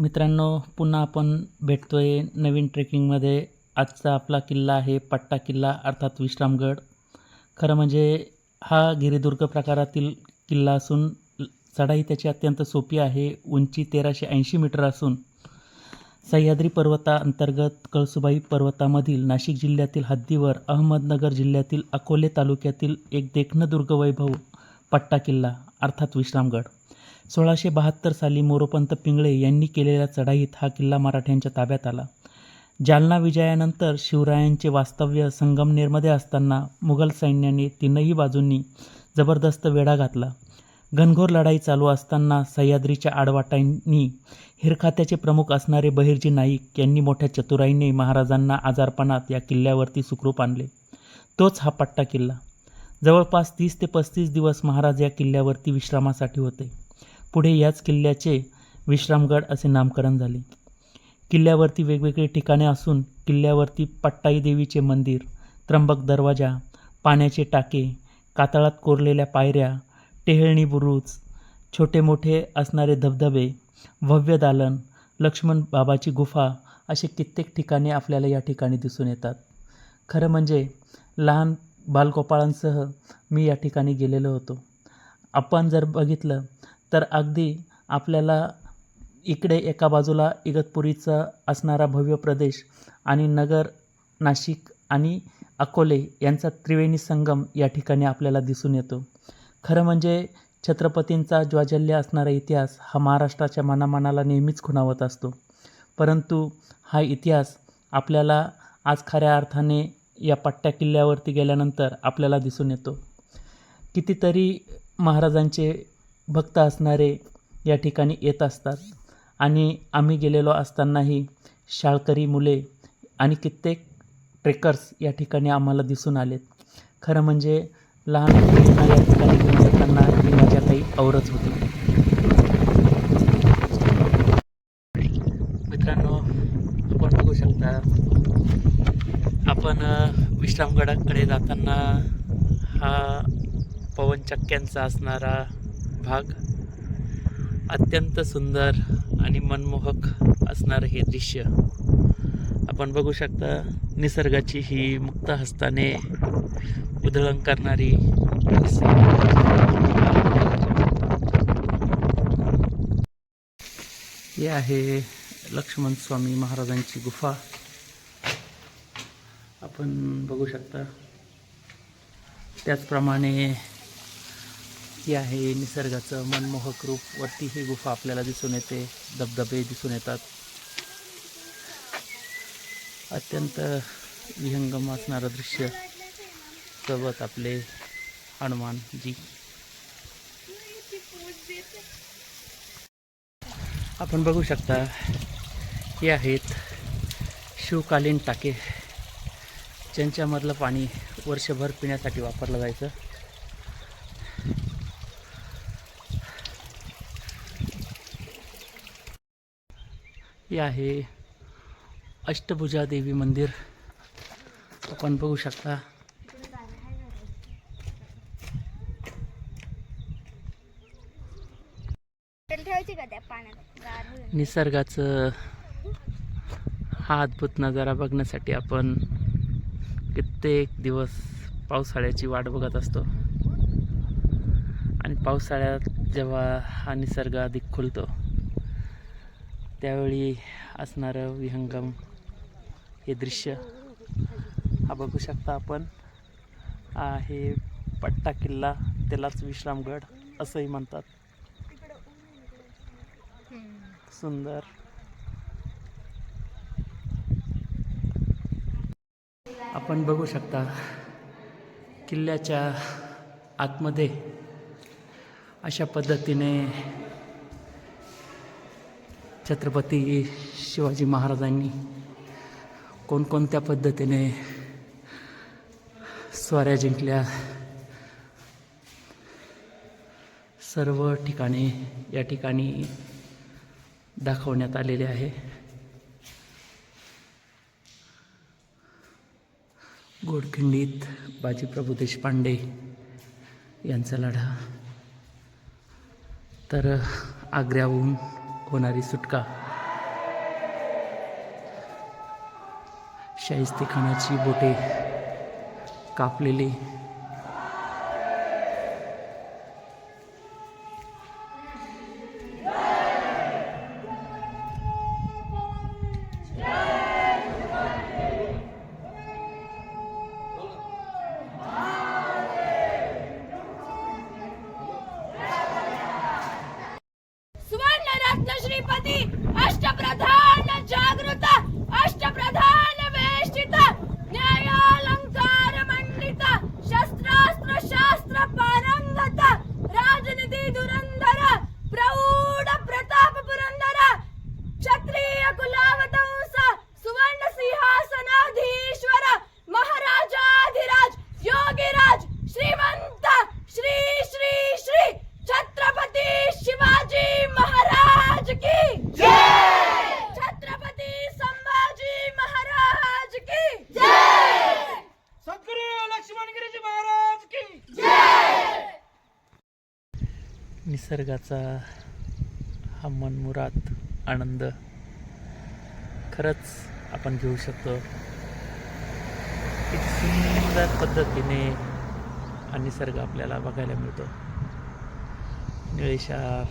मित्रांनो पुन्हा आपण भेटतोय नवीन ट्रेकिंगमध्ये. आजचा आपला किल्ला आहे पट्टा किल्ला अर्थात विश्रामगड. खरं म्हणजे हा गिरिदुर्ग प्रकारातील किल्ला असून चढाई त्याची अत्यंत सोपी आहे. उंची तेराशे ऐंशी मीटर असून सह्याद्री पर्वताअंतर्गत कळसुबाई पर्वतामधील नाशिक जिल्ह्यातील हद्दीवर अहमदनगर जिल्ह्यातील अकोले तालुक्यातील एक देखणं दुर्गवैभव पट्टा किल्ला अर्थात विश्रामगड. सोळाशे बहात्तर साली मोरोपंत पिंगळे यांनी केलेल्या चढाईत हा किल्ला मराठ्यांच्या ताब्यात आला. जालना विजयानंतर शिवरायांचे वास्तव्य संगमनेरमध्ये असताना मुघल सैन्याने तीनही बाजूंनी जबरदस्त वेढा घातला. घनघोर लढाई चालू असताना सह्याद्रीच्या आडवाटांनी हिरखात्याचे प्रमुख असणारे बहिर्जी नाईक यांनी मोठ्या चतुराईने महाराजांना आजारपणात या किल्ल्यावरती सुखरूप आणले. तोच हा पट्टा किल्ला. जवळपास तीस ते पस्तीस दिवस महाराज या किल्ल्यावरती विश्रामासाठी होते. पुढे याच किल्ल्याचे विश्रामगड असे नामकरण झाले. किल्ल्यावरती वेगवेगळी ठिकाणे असून किल्ल्यावरती पट्टाई देवीचे मंदिर त्र्यंबक दरवाजा पाण्याचे टाके कातळात कोरलेल्या पायऱ्या टेहळणी बुरुज छोटे मोठे असणारे धबधबे भव्य दालन लक्ष्मण बाबाची गुफा असे कित्येक ठिकाणे आपल्याला या ठिकाणी दिसून येतात. खरं म्हणजे लहान बालगोपाळांसह मी या ठिकाणी गेलेलो होतो. आपण जर बघितलं तर अगदी आपल्याला इकडे एका बाजूला इगतपुरीचा असणारा भव्य प्रदेश आणि नगर नाशिक आणि अकोले यांचा त्रिवेणी संगम या ठिकाणी आपल्याला दिसून येतो. खरं म्हणजे छत्रपतींचा ज्वाजल्य असणारा इतिहास हा महाराष्ट्राच्या मनामनाला नेहमीच खुणावत असतो. परंतु हा इतिहास आपल्याला आज खऱ्या अर्थाने या पट्ट्या किल्ल्यावरती गेल्यानंतर आपल्याला दिसून येतो. कितीतरी महाराजांचे भक्त असणारे या ठिकाणी येत असतात. आणि आम्ही गेलेलो असतानाही शाळकरी मुले आणि कित्येक ट्रेकर्स या ठिकाणी आम्हाला दिसून आलेत. खरं म्हणजे लहान मुलींना या ठिकाणी घेऊन जाताना ही माझ्या काही औरच होती. मित्रांनो आपण बघू शकता आपण विश्रामगडाकडे जाताना हा पवनचक्क्यांचा असणारा भाग. अत्यंत सुंदर आणि मनमोहक असणारं हे दृश्य. आपण बघू शकता निसर्गाची ही मुक्त हस्ताने उधळण करणारी हे आहे लक्ष्मण स्वामी महाराजांची गुफा. आपण बघू शकता त्याचप्रमाणे ही आहे निसर्गाचं मनमोहक रूप वरती ही गुफा आपल्याला दिसून येते धबधबे दिसून येतात. अत्यंत विहंगम असणारं दृश्य सोबत आपले हनुमानजी. आपण बघू शकता हे आहेत शिवकालीन टाके. ज्यांच्यामधलं पाणी वर्षभर पिण्यासाठी वापरलं जायचं. हे आहे. अष्टभुजा देवी मंदिर. आपण बघू शकता. निसर्गाचं हा अद्भुत नजारा बघण्यासाठी आपण कित्येक दिवस पावसाळ्याची वाट बघत असतो. आणि पावसाळ्यात जेव्हा हा निसर्ग अधिक खुलतो त्यावेळी असणारं विहंगम हे दृश्य हा बघू शकता आपण. हे आहे पट्टा किल्ला त्यालाच विश्रामगड असंही म्हणतात. सुंदर. आपण बघू शकता किल्ल्याच्या आतमध्ये अशा पद्धतीने छत्रपती शिवाजी महाराजांनी कोणकोणत्या पद्धतीने स्वाऱ्या जिंकल्या? सर्व ठिकाणी या ठिकाणी दाखवण्यात आलेले आहे. गोडखिंडीत बाजीप्रभू देशपांडे यांचा लढा. तर आग्र्याहून होणारी सुटका. शाहिस्ते खानाची बोटे कापलेली. निसर्गाचा हा मनमुरात आनंद खरंच आपण घेऊ शकतो. किती सुंदर पद्धतीने हा निसर्ग आपल्याला बघायला मिळतो. निळेशार